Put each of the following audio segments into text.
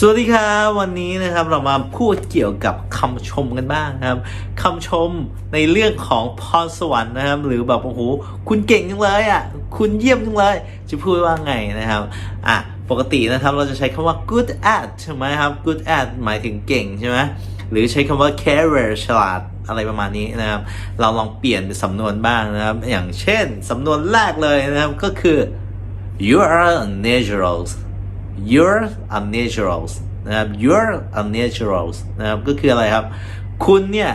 สวัสดีครับวันนี้นะครับเรามาพูดเกี่ยวกับคำชมกันบ้างนะครับคำชมในเรื่องของพรสวรรค์นะครับ หรือแบบโอ้โหคุณเก่งจังเลยอะคุณเยี่ยมจังเลย จะพูดว่าไงนะครับอะปกตินะครับเราจะใช้คำว่า good at ใช่ไหมครับ good at หมายถึงเก่งใช่ไหม หรือใช้คำว่า clever ฉลาดอะไรประมาณนี้นะครับ เราลองเปลี่ยนเป็นสำนวนบ้างนะครับ อย่างเช่นสำนวนแรกเลยนะครับก็คือ you are natural you're unnatural นะครับ you're unnatural นะครับก็คืออะไรครับ คุณเนี่ย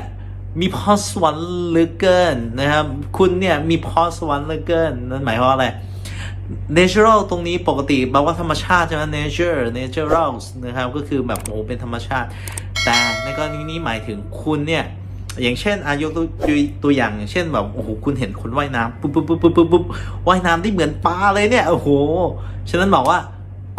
มีพรสวรรค์เหลือเกินนะครับ คุณเนี่ยมีพรสวรรค์เหลือเกิน นั่นหมายความว่าอะไร natural ตรงนี้ปกติแปลว่าธรรมชาติใช่ไหม nature natural นะครับ ก็คือแบบโอ้โหเป็นธรรมชาติ แต่ในกรณีนี้หมายถึงคุณเนี่ยอย่างเช่นอายกตัวตัวอย่างอย่างเช่นแบบโอ้โหคุณเห็นคนว่ายน้ำปุ๊บปุ๊บปุ๊บปุ๊บปุ๊บปุ๊บว่ายน้ำได้เหมือนปลาเลยเนี่ยโอ้โหฉะนั้นบอกว่า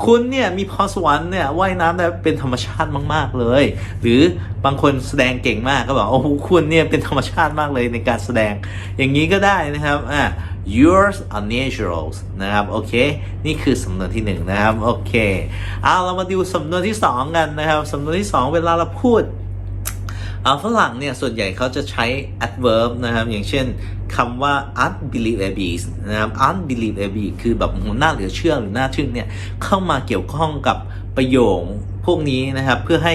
คุณเนี่ยมีพรสวรรค์เนี่ยว่ายน้ำได้เป็นธรรมชาติมาก ๆเลย หรือบางคนแสดงเก่งมากก็บอกโอ้โหคุณเนี่ยเป็นธรรมชาติมากเลยในการแสดง อย่างนี้ก็ได้นะครับอ่า yours are natural นะครับโอเคนี่คือสำนวนที่หนึ่งนะครับโอเคเอาเรามาดูสำนวนที่สองกันนะครับสำนวนที่สองเวลาเราพูดเอาฝรั่งเนี่ยส่วนใหญ่เขาจะใช้ adverb นะครับ อย่างเช่นคำว่า unbelievable นะครับ unbelievable คือแบบหน่าเหลือเชื่อหรือน่าทึ่งเนี่ย เข้ามาเกี่ยวข้องกับประโยคพวกนี้นะครับ เพื่อให้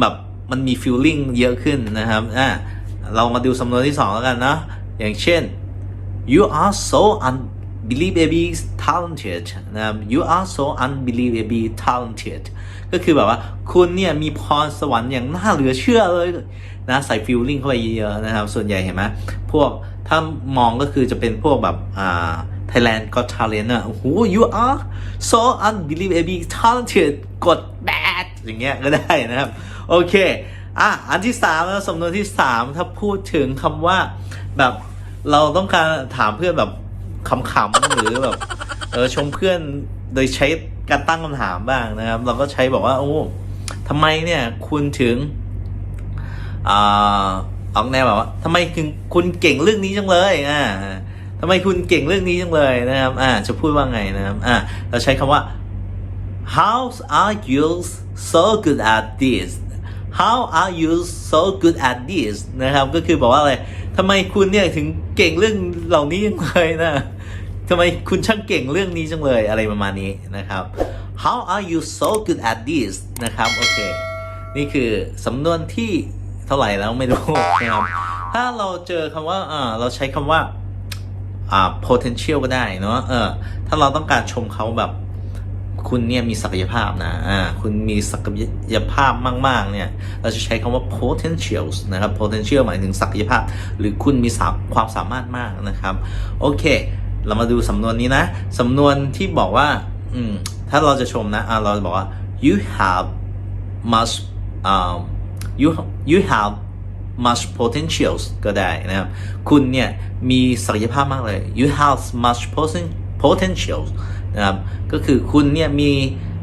แบบมันมี feeling เยอะขึ้นนะครับอะเรามาดูสำนวนที่สองแล้วกันเนาะอย่างเช่น you are so unbelievably talented นะครับ you are so unbelievably talented ก็คือแบบว่าคุณเนี่ยมีพรสวรรค์อย่างน่าเหลือเชื่อเลยนะใส่ฟิลลิ่งเข้าไปเยอะนะครับ ส่วนใหญ่เห็นไหมพวกถ้ามองก็คือจะเป็นพวกแบบอ่า Thailand Got Talent อะโอ้โห you are so unbelievably talented กดแบดอย่างเงี้ยก็ได้นะครับ โอเค อะ อันที่สามแล้วสำนวนที่สามถ้าพูดถึงคำว่าแบบ เราต้องการถามเพื่อนแบบขำๆหรือแบบเออชมเพื่อนโดยใช้การตั้งคำถามบ้างนะครับ เราก็ใช้บอกว่า โอ้ทำไมเนี่ยคุณถึงอ่าออกแนวแบบว่าทำไมถึงคุณเก่งเรื่องนี้จังเลยอ่าทำไมคุณเก่งเรื่องนี้จังเลยนะครับ อ่า จะพูดว่าไงนะครับ อ่า เราใช้คำว่า How are you so good at this How are you so good at this นะครับ ก็คือบอกว่าอะไรทำไมคุณเนี่ยถึงเก่งเรื่องเหล่านี้จังเลยนะทำไมคุณช่างเก่งเรื่องนี้จังเลยอะไรประมาณนี้นะครับ How are you so good at this นะครับ โอเค นี่คือสำนวนที่เท่าไหร่แล้วไม่รู้นะครับ ถ้าเราเจอคำว่าอ่าเราใช้คำว่าอ่า potential ก็ได้เนาะเออถ้าเราต้องการชมเขาแบบ คุณเนี่ยมีศักยภาพนะอ่าคุณมีศักยภาพมาก ๆ เนี่ย เราจะใช้คำว่า potentials นะครับ potential หมายถึงศักยภาพ หรือคุณมีสาความสามารถมากนะครับ โอเค เรามาดูสำนวนนี้นะ สำนวนที่บอกว่า อืม ถ้าเราจะชมนะอ่าเราจะบอกว่า you have much um you you have much potentials ก็ได้นะครับ คุณเนี่ยมีศักยภาพมากเลย you have much poten- potentials นะครับก็คือคุณเนี่ยมี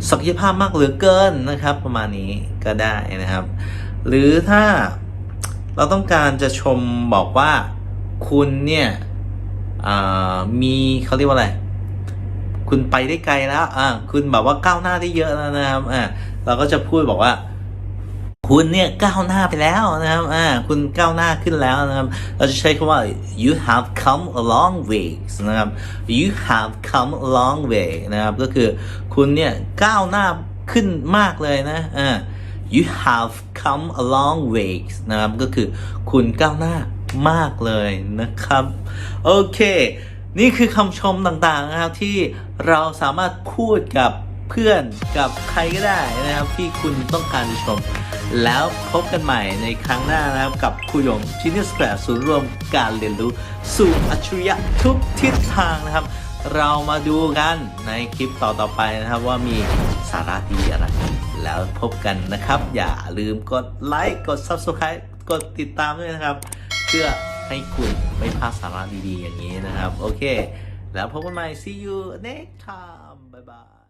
ศักยภาพมากเหลือเกินนะครับ ประมาณนี้ก็ได้นะครับ หรือถ้าเราต้องการจะชมบอกว่าคุณเนี่ยมีเขาเรียกว่าอะไร คุณไปได้ไกลแล้วอ่าคุณแบบว่าก้าวหน้าได้เยอะแล้วนะครับอ่าเราก็จะพูดบอกว่า คุณเนี่ยก้าวหน้าไปแล้วนะครับอ่าคุณก้าวหน้าขึ้นแล้วนะครับ เราจะใช้คำว่า you have come a long way นะครับ you have come a long way นะครับ ก็คือคุณเนี่ยก้าวหน้าขึ้นมากเลยนะอ่า you have come a long way นะครับ ก็คือคุณก้าวหน้ามากเลยนะครับ โอเค นี่คือคำชมต่างๆนะครับที่เราสามารถพูดกับ เพื่อนกับใครก็ได้นะครับที่คุณต้องการจะชม แล้วพบกันใหม่ในครั้งหน้านะครับกับครูหยง Genius Square ศูนย์รวมการเรียนรู้สู่อัจฉริยะทุกทิศทางนะครับ เรามาดูกันในคลิปต่อๆไปนะครับว่ามีสาระดีอะไร แล้วพบกันนะครับ อย่าลืมกดไลค์กด Subscribe กดติดตามด้วยนะครับ เพื่อให้คุณไม่พลาดสาระดีๆอย่างนี้นะครับ โอเค แล้วพบกันใหม่ see you next time บ๊ายบาย